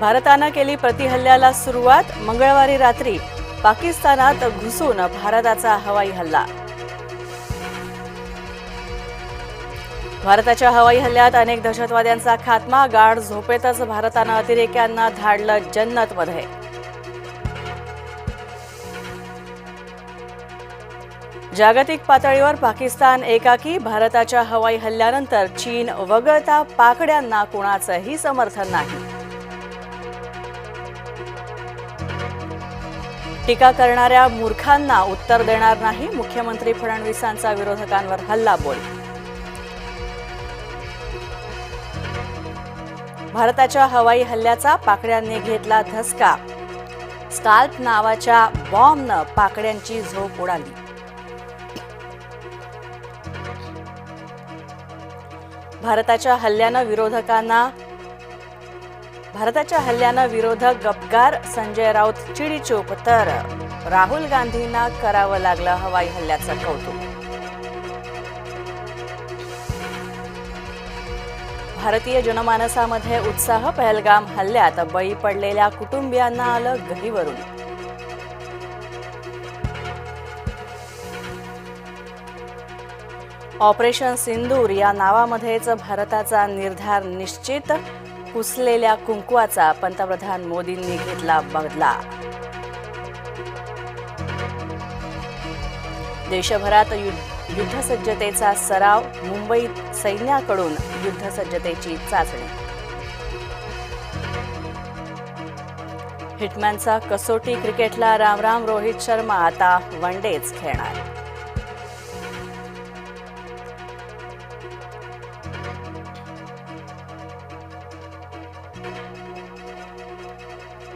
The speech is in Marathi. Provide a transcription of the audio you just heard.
भारतानं केली प्रतिहल्ल्याला सुरुवात मंगळवारी रात्री पाकिस्तानात घुसून भारताचा हवाई हल्ला. भारताच्या हवाई हल्ल्यात अनेक दहशतवाद्यांचा खात्मा गाढ झोपेतच भारतानं अतिरेक्यांना धाडलं जन्नतमध्ये. जागतिक पातळीवर पाकिस्तान एकाकी भारताच्या हवाई हल्ल्यानंतर चीन वगळता पाकड्यांना कोणाचंही समर्थन नाही. टीका करणाऱ्या मूर्खांना उत्तर देणार नाही. मुख्यमंत्री फडणवीसांचा विरोधकांवर हल्लाबोल. भारताच्या हवाई हल्ल्याचा पाकड्यांनी घेतला धसका. स्काल्प नावाच्या बॉम्बनं पाकड्यांची झोप उडाली. भारताच्या हल्ल्यानं विरोधकांना भारताच्या हल्ल्यानं विरोधक गपगार संजय राऊत चिडीचूप तर राहुल गांधींना करावं लागलं हवाई हल्ल्याचं कौतुक. भारतीय जनमानसामध्ये उत्साह पहलगाम हल्ल्यात बळी पडलेल्या कुटुंबियांना आलं गहीवरून. ऑपरेशन सिंदूर या नावामध्येच भारताचा निर्धार निश्चित पुसलेल्या कुंकवाचा पंतप्रधान मोदींनी घेतला बदला. देशभरात यु- युद्धसज्जतेचा सराव मुंबईत सैन्याकडून युद्धसज्जतेची चाचणी. हिटमॅनचा कसोटी क्रिकेटला रामराम रोहित शर्मा आता वनडेच खेळणार.